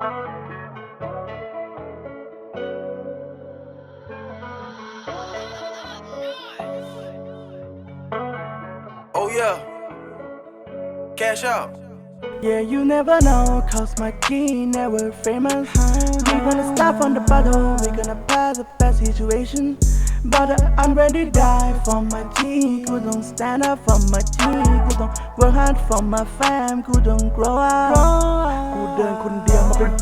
Oh yeah. Cash out. Yeah, you never know, cause my key never famous. We gonna start from the bottom, we gonna pass the bad situation. But uh, I'm ready to die for my team. Who don't stand up for my team. Who don't work hard for my fam. Who don't grow up. กูเ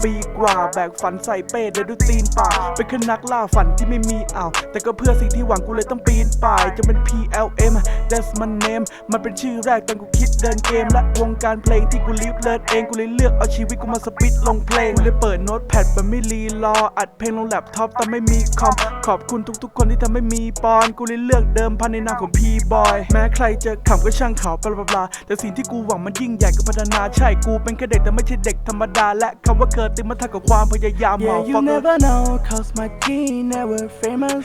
ปีกว่า แบกฝันใส่เป้เดินด้วยตีนป่าเป็นแค่นักล่าฝันที่ไม่มีอ่าวแต่ก็เพื่อสิ่งที่หวังกูเลยต้องปีนป่าย จะเป็น PLM That's my name มันเป็นชื่อแรกตอนกูคิดเดินเกมและวงการเพลงที่กูลิฟเลิศเองกูเลยเลือกเอาชีวิตกูมาสปิดลงเพลงกูเลยเปิดโน้ตแพดแบบไม่รีรออัดเพลงลงแล็ปท็อปแต่ไม่มีคอมขอบคุณทุกๆ คนที่ทำให้มีปอนกูเลยเลือกเดิมพันในนามของพีบอยแม้ใครจะขำก็ช่างเขาบลาบลาแต่สิ่งที่กูหวังมันยิ่งใหญ่ก็พัฒนาใช่กูเป็นแค่เด็กแต่ไม่ใช่เด็กธรรมดาและคำว่าเกิดติดมาทักกับความพยายาม Yeah you never know cause my key never famous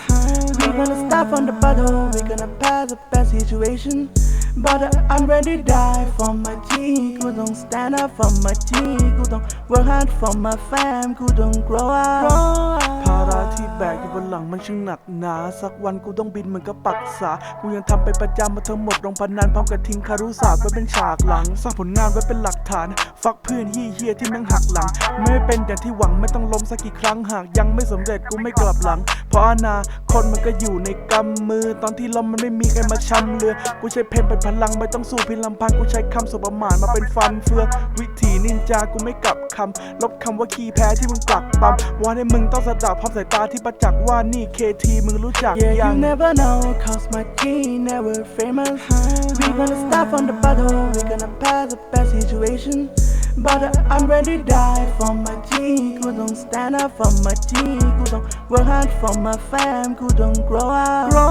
We gonna start from the bottom We gonna pass the best situation But uh, I'm ready to die for my team กูต้อง stand up for my team กูต้อง work hard for my fam กูต้อง grow up ภาระ ที่แบกอยู่บนหลังมันช่างหนักหนา สักวันกูต้องบินเหมือนกับปักษา กูยังทำเป็นประจำมาทั้งหมดลงพนันพร้อมกับทิ้งคารุศาสตร์ไว้เป็นฉากหลัง สร้างผลงานไว้เป็นหลักฐาน ฟักเพื่อนเฮี้ยที่แม่งหักหลัง ไม่เป็นอย่างที่หวังไม่ต้องล้มสักกี่ครั้งหากยังไม่สำเร็จกูไม่กลับหลัง เพราะอนาคตมันก็อยู่ในกำมือ ตอนที่ล้มมันไม่มีใครมาช้ำเรือ กูใช้เพลงเป็นพลังไม่ต้องสู้เพียงลำพังกูใช้คำสบประมาทมาเป็นฟันเฟืองวิ ถีนินจากูไม่กลับคำลบคำว่าขี้แพ้ที่มึงปลักปั๊มว่าให้มึงต้องสะดับพร้อมสายตาที่ประจักษ์ว่านี่เคทีมึงรู้จัก Yeah you never know cause my key never famous We gonna start from the bottom We gonna pass the best situation But uh, I'm ready to die for my team กูต้อง stand up for my team กูต้อง work hard for my fam กูต้อง grow up grow up